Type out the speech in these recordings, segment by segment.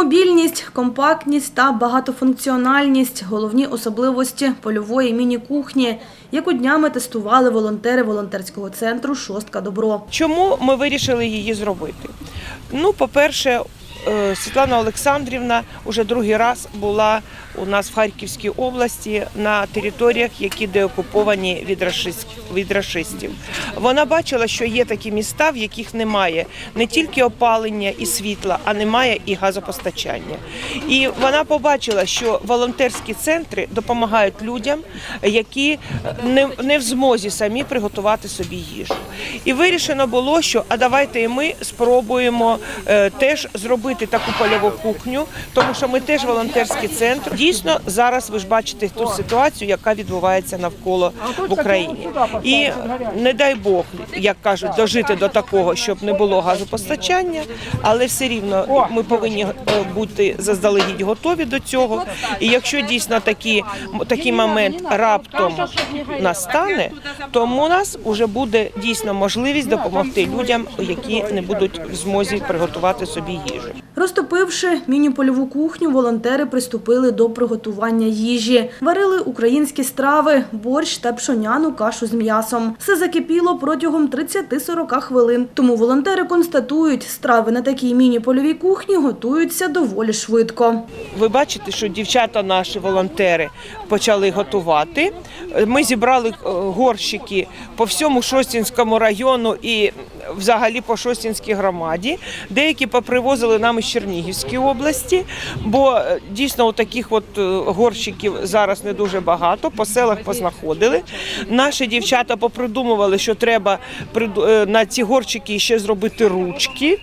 Мобільність, компактність та багатофункціональність головні особливості польової міні-кухні, яку днями тестували волонтери волонтерського центру Шостка Добро. Чому ми вирішили її зробити? Ну, по-перше, Світлана Олександрівна уже другий раз була у нас в Харківській області на територіях, які деокуповані від рашистів. Від рашистів. Вона бачила, що є такі міста, в яких немає не тільки опалення і світла, а немає і газопостачання. І вона побачила, що волонтерські центри допомагають людям, які не, не в змозі самі приготувати собі їжу. І вирішено було, що а давайте і ми спробуємо е, теж зробити таку польову кухню, тому що ми теж волонтерський центр. Дійсно, зараз ви ж бачите ту ситуацію, яка відбувається навколо в Україні. І не дай Бог, як кажуть, дожити до такого, щоб не було газопостачання, але все рівно ми повинні е, бути заздалегідь готові до цього. І якщо дійсно такі, такий момент раптом настане, то у нас вже буде дійсно можливість допомогти людям, які не будуть в змозі приготувати собі їжу. Розтопивши міні-польову кухню, волонтери приступили до приготування їжі. Варили українські страви, борщ та пшоняну кашу з м'ясом. Все закипіло протягом 30-40 хвилин. Тому волонтери констатують, страви на такій міні-польовій кухні готуються доволі швидко. Ви бачите, що дівчата наші волонтери почали готувати. Ми зібрали е, горщики по всьому Шостінському району і взагалі по Шостінській громаді. Деякі попривозили нам із Чернігівської області, бо дійсно дійсно таких от е, горщиків зараз не дуже багато. По селах познаходили. Наші дівчата попридумували, що треба е, на ці горщики ще зробити ручки.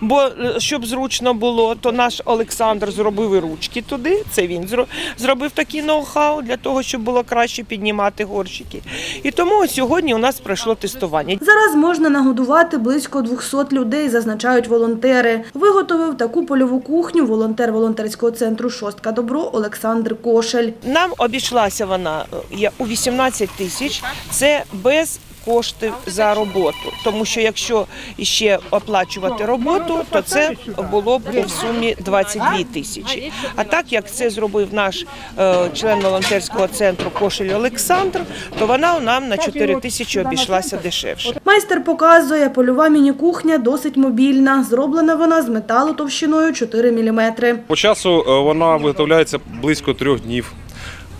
Бо е, щоб зручно було, то наш Олександр зробив і ручки туди. Це він зро- зробив такий ноу-хау для того, щоб було краще піднімати горщики. І тому сьогодні у нас пройшло тестування. Зараз можна нагодувати близько 200 людей, зазначають волонтери. Виготовив таку польову кухню волонтер волонтерського центру Шостка Добро Олександр Кошель. Нам обійшлася вона е, я- у 18 тисяч. Це без коштів за роботу. Тому що якщо ще оплачувати роботу, то це було б в сумі 22 тисячі. А так як це зробив наш е, член волонтерського центру Кошель Олександр, то вона нам на 4 тисячі обійшлася дешевше. Майстер показує, польова міні-кухня досить мобільна. Зроблена вона з металу товщиною 4 мм. По часу е, вона виготовляється близько трьох днів.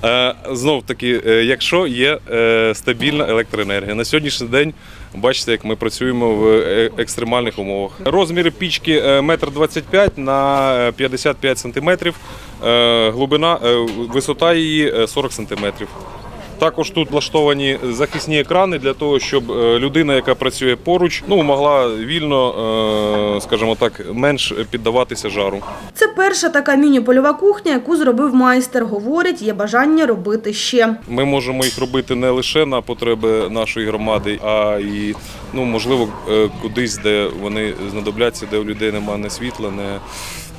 Е, Знов таки, е, якщо є е, стабільна електроенергія. На сьогоднішній день бачите, як ми працюємо в екстремальних умовах. Розміри пічки 1,25 м на е, 55 см, глибина, висота її е, 40 см. Також тут влаштовані захисні екрани для того, щоб е, людина, яка працює поруч, ну могла вільно, е, скажімо так, менш піддаватися жару. Це перша така міні-польова кухня, яку зробив майстер. Говорить, є бажання робити ще. Ми можемо їх робити не лише на потреби нашої громади, а і ну можливо е, кудись, де вони знадобляться, де у людей немає ні світла, ні,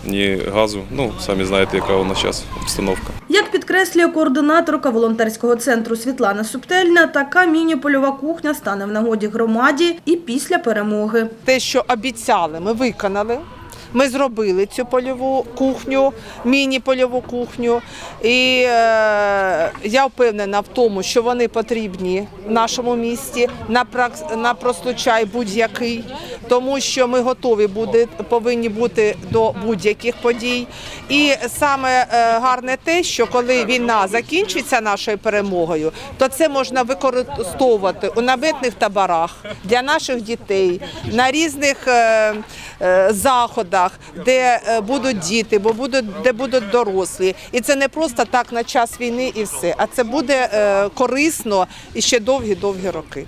ні газу. Ну самі знаєте, яка у нас зараз обстановка. Як підкреслює координаторка волонтерського центру Світлана Субтельна, така міні-польова кухня стане в нагоді громаді і після перемоги. те, що обіцяли, ми виконали. Ми зробили цю польову кухню, міні-польову кухню. І е, я впевнена в тому, що вони потрібні в нашому місті на, прак- на просто чай будь-який, тому що ми готові буде, повинні бути до будь-яких подій. І саме е, гарне те, що коли війна закінчиться нашою перемогою, то це можна використовувати у наметних таборах для наших дітей на різних е, заходах, де е, будуть діти, де будуть дорослі. І це не просто так на час війни і все, а це буде е, корисно і ще довгі-довгі роки.